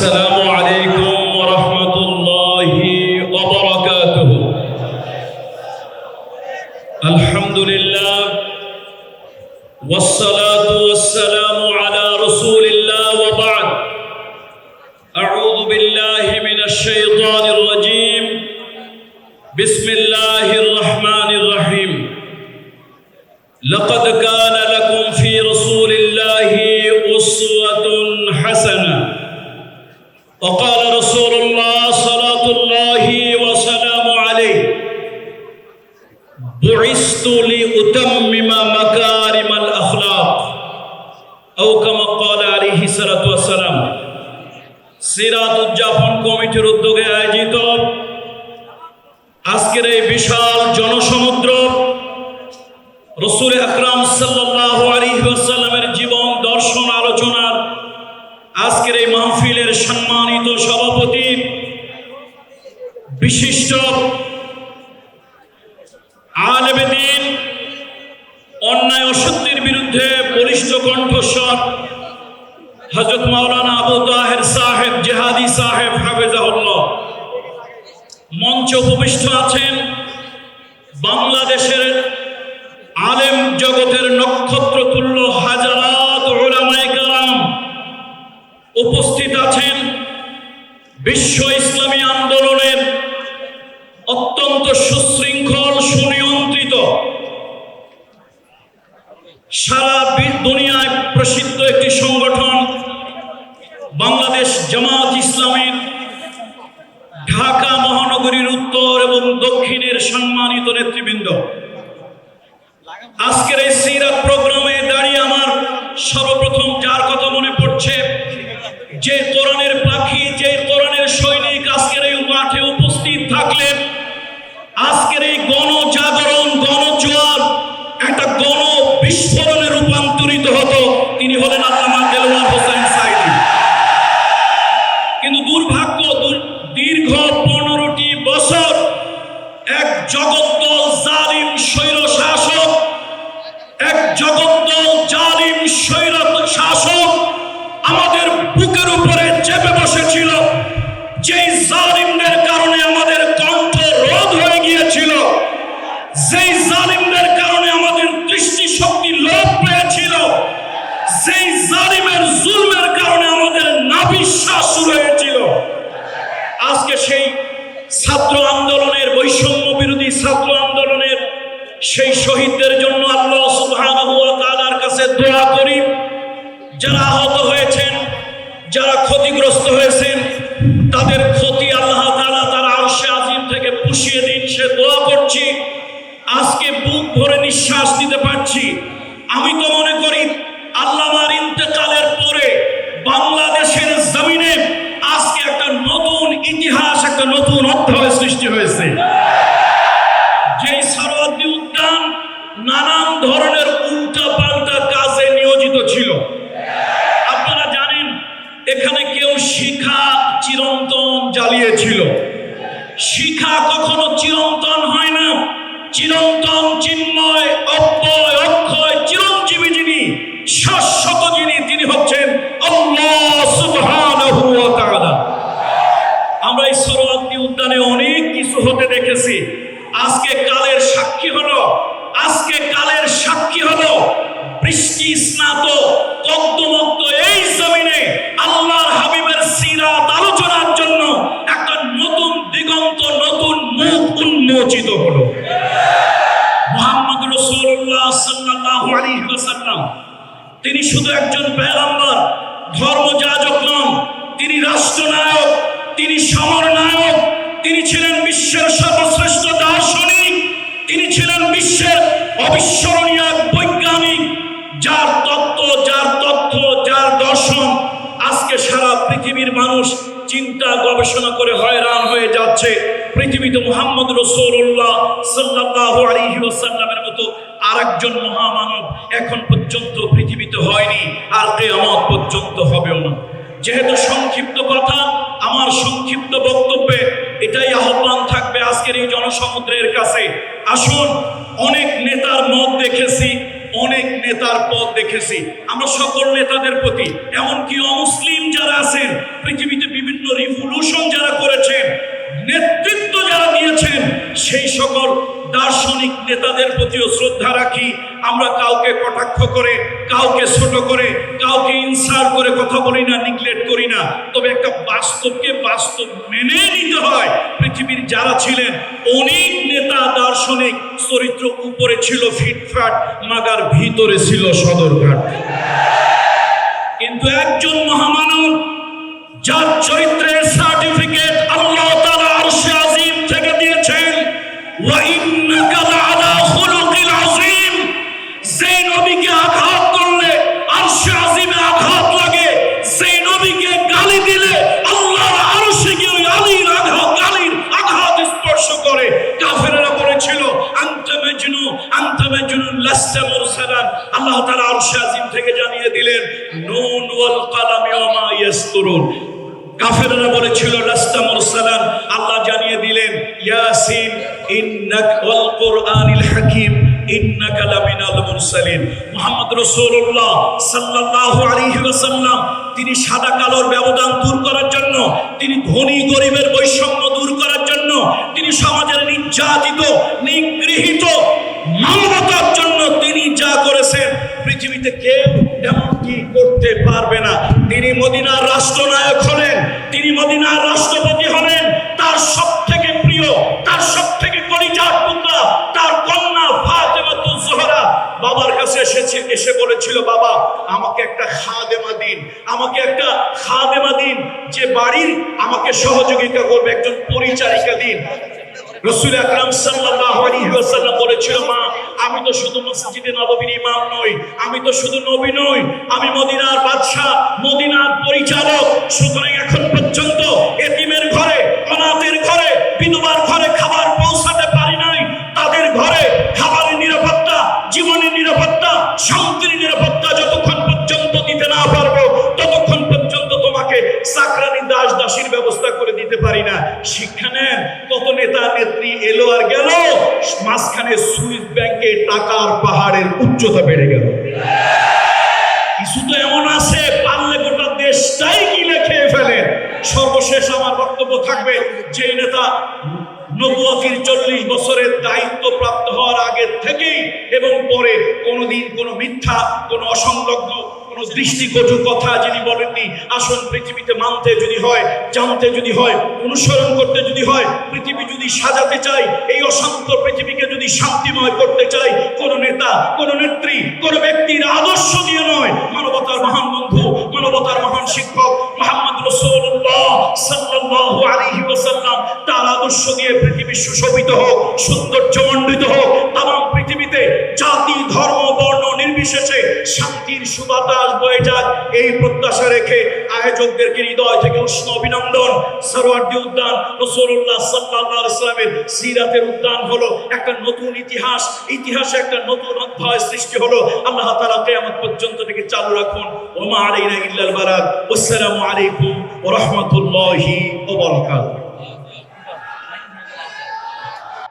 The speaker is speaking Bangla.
السلام عليكم ورحمة الله وبركاته. الحمد لله والصلاة والسلام على رسول الله وبعد. أعوذ بالله من الشيطان الرجيم. بسم الله الرحمن الرحيم. لقد كان لكم في رسول الله أسوة حسنة. وقال رسول الله صلاة الله وسلام عليه بعثت لأتمم مكارم الأخلاق أو كما قال عليه الصلاة والسلام সিরাত উদযাপন কমিটির উদ্যোগে আয়োজিত আজকের এই বিশাল জনসমুদ্র রসুল আকরাম সাল্লাহ আলিহাসাল্লামের জীবন দর্শন আলোচনার আজকের এই মাহফিলের সম্মানিত সভাপতি, বিশিষ্ট আলেবেদিন অন্যায় অসত্যের বিরুদ্ধে বলিষ্ঠ কণ্ঠস্বর হজরত মাওলানা আবু তাহের সাহেব, জেহাদি সাহেব, হাফেজাহুল্লাহ। মঞ্চ উপবিষ্ট আছেন বাংলাদেশের আলেম জগতের নক্ষত্র তুল্য কেরাম উপস্থিত আছেন বিশ্ব ইসলামী আন্দোলনের অত্যন্ত সুশৃঙ্খল, সুনিয়ন্ত্রিত, সারা দুনিয়ায় প্রসিদ্ধ একটি সংগঠন বাংলাদেশ জামাত ইসলামের ঢাকা মহানগরীর উত্তর এবং দক্ষিণের সম্মানিত নেতৃবৃন্দ। আজকের থাকলেন আজকের এই গণজাগরণ, গণজোয়ার একটা গণ বিস্ফোরণে রূপান্তরিত হতো। তিনি হলেন আল্লামা দেলোয়ার হোসেন সাইদি। কিন্তু দুর্ভাগ্য দীর্ঘ পনেরোটি বছর এক জগদ্দল জালিম স্বৈর শাসক, এক জগদ্দল জালিম স্বৈর শাসক আমাদের বুকের উপরে চেপে বসেছিল। যেই জালিমদের যেই জালিমের জুলমের কারণে আমাদের নাবিশ্বাস শুরু হয়েছিল আজকে সেই ছাত্র আন্দোলনের বৈষম্য বিরোধী ছাত্র আন্দোলনের সেই শহীদদের জন্য আল্লাহ সুবহানাহু ওয়া তাআলার কাছে দোয়া করি। যারা আহত হয়েছেন, যারা ক্ষতিগ্রস্ত হয়েছেন, তাদের ক্ষতি আল্লাহ তাআলা তার আরশে আজিম থেকে পুষিয়ে দিন, সে দোয়া করছি। আজকে বুক ভরে নিঃশ্বাস দিতে পারছি। আমি তো মনে করি আল্লামার ইন্তেকালের পরে বাংলাদেশের জমিনে আজকে একটা নতুন ইতিহাস, একটা নতুন অধ্যায় সৃষ্টি হয়েছে। যেই সরোয়ার্দী উদ্যান নানান ধরনের উল্টা পাল্টা কাজে নিয়োজিত ছিল। আপনারা জানেন, এখানে কেউ শিখা চিরন্তন জ্বালিয়েছিল। শিখা কখনো চিরন্তন হয় না, চিরন্তন চিন্ময় দেখেছি আজকে কালের সাক্ষী হলো, আজকে কালের সাক্ষী হলো বৃষ্টি স্নাত এই জমিনে আল্লাহর হাবিবের সিরাত আলোচনার জন্য একটা নতুন দিগন্ত, নতুন মুখ উন্মোচিত হলো। তিনি শুধু একজন পেগাম্বর, ধর্মযাজক নন, তিনি রাষ্ট্রনায়ক, তিনি সমরনায়ক তিনি ছিলেন বিশ্বের সর্বশ্রেষ্ঠ দার্শনিক, তিনি ছিলেন বিশ্বের অবিস্মরণীয় বৈজ্ঞানিক, যার তত্ত্ব, যার তথ্য, যার দর্শন আজকে সারা পৃথিবীর মানুষ চিন্তা, গবেষণা করে হয়রান হয়ে যাচ্ছে। পৃথিবীতে মোহাম্মদ রসুল্লাহ সাল্লাহ আলাইহি ওয়াসাল্লামের মতো আরেকজন মহামানব এখন পর্যন্ত পৃথিবীতে হয়নি, আর কেয়ামত পর্যন্ত হবেও না। যেহেতু সংক্ষিপ্ত কথা, আমার সংক্ষিপ্ত বক্তব্যে এটাই আহ্বান থাকবে আজকের এই জনসমুদ্রের কাছে। আসুন, অনেক নেতার মত দেখেছি, অনেক নেতার পদ দেখেছি। আমরা সকল নেতাদের প্রতি, এমনকি অমুসলিম যারা আছেন, পৃথিবীতে বিভিন্ন রিভলিউশন যারা করেছেন নেতৃত্ব যারা দিয়েছেন, সেই সকল দার্শনিক নেতাদের প্রতিও শ্রদ্ধা রাখি। আমরা কাউকে কটাক্ষ করে, কাউকে ছোট করে, কাউকে ইনসার করে কথা বলি না নিগলেক্ট করি না। তবে একটা বাস্তবকে বাস্তব মেনে নিতে হয়। পৃথিবীর যারা ছিলেন, অনেক নেতা দার্শনিক চরিত্র উপরে ছিল ফিটফাট, মাগার ভিতরে ছিল সদরঘাট। কিন্তু একজন মহামানব, যার চরিত্রের সার্টিফিকেট আল্লাহ জানিয়ে দিলেন তিনি সাদা কালোর ব্যবধান দূর করার জন্য, তিনি ধনী গরিবের বৈষম্য দূর করার জন্য, তিনি সমাজের নির্যাতিত, নিগৃহীত, মানবতার জন্য তিনি যা করেছেন, পৃথিবীতে কেউ এমনকি করতে পারবে না। তিনি মদিনার রাষ্ট্রনায়ক হলেন, তিনি মদিনার রাষ্ট্রপতি হলেন, তার সব থেকে প্রিয়, তার সব থেকে কলিজার পুত্রা তার কন্যা ফাতেমাতুজ বাবার কাছে এসেছে, এসে বলেছিল, বাবা, আমাকে একটা খাদেমা দিন, আমাকে একটা খাদেমা দিন, যে বাড়ির আমাকে সহযোগিতা করবে, একজন পরিচারিকা দিন। রসুল আকরাম সাল্লাল্লাহু আলাইহি ওয়াসাল্লাম বলেছিল মা আমি তো শুধু মসজিদে নববীর ইমাম নই আমি তো শুধু নবী নই আমি মদিনার বাদশা মদিনার পরিচালক সুতরাং এখন চাকরানি দাস দাসীর ব্যবস্থা করে দিতে পারি না। শিক্ষা নেন কত নেতা নেত্রী এলো আর গেল, মাঝখানে সুইস ব্যাংকে টাকার পাহাড়ের উচ্চতা বেড়ে গেল। কিছু তো এমন আছে, পারলে গোটা দেশটাই গিলে খেয়ে সর্বশেষ আমার বক্তব্য থাকবে যে নেতা নবুয়াতির চল্লিশ বছরের দায়িত্ব প্রাপ্ত হওয়ার আগে থেকেই এবং পরে কোনোদিন কোনো মিথ্যা, কোনো অসংলগ্ন কোনো দৃষ্টিকটু কথা যিনি বলেননি আসুন পৃথিবীতে মানতে যদি হয়, জানতে যদি হয়, অনুসরণ করতে যদি হয়, পৃথিবী যদি সাজাতে চাই এই অশান্ত পৃথিবীকে যদি শান্তিময় করতে চাই কোন নেতা, কোন নেত্রী, কোন ব্যক্তির আদর্শ দিয়ে নয়। মানবতার মহান বন্ধু, মানবতার মহান শিক্ষক মোহাম্মদ রসুল্লাহ তার আদর্শ দিয়ে পৃথিবী সুশোভিত হোক, সৌন্দর্যমণ্ডিত হোক, তাম পৃথিবীতে জাতি শান্তির সুবাতাস বয়ে যাক। এই প্রত্যাশা রেখে আয়োজকদেরকে হৃদয় থেকে উষ্ণ অভিনন্দন। সরোয়ার্দী উদ্যান রসুল্লাহ সাল্লাল্লাহু আলাইহি সাল্লামের সিরাতের উদ্যান হলো একটা নতুন ইতিহাস। ইতিহাসে একটা নতুন অধ্যায় সৃষ্টি হলো। আল্লাহ তাআলা কিয়ামত পর্যন্ত থেকে চালু রাখুন। ওমা আলাইনা ইল্লাল বারাক আসসালামু আলাইকুম ওয়া রাহমাতুল্লাহি ওয়া বারাকাতুহু।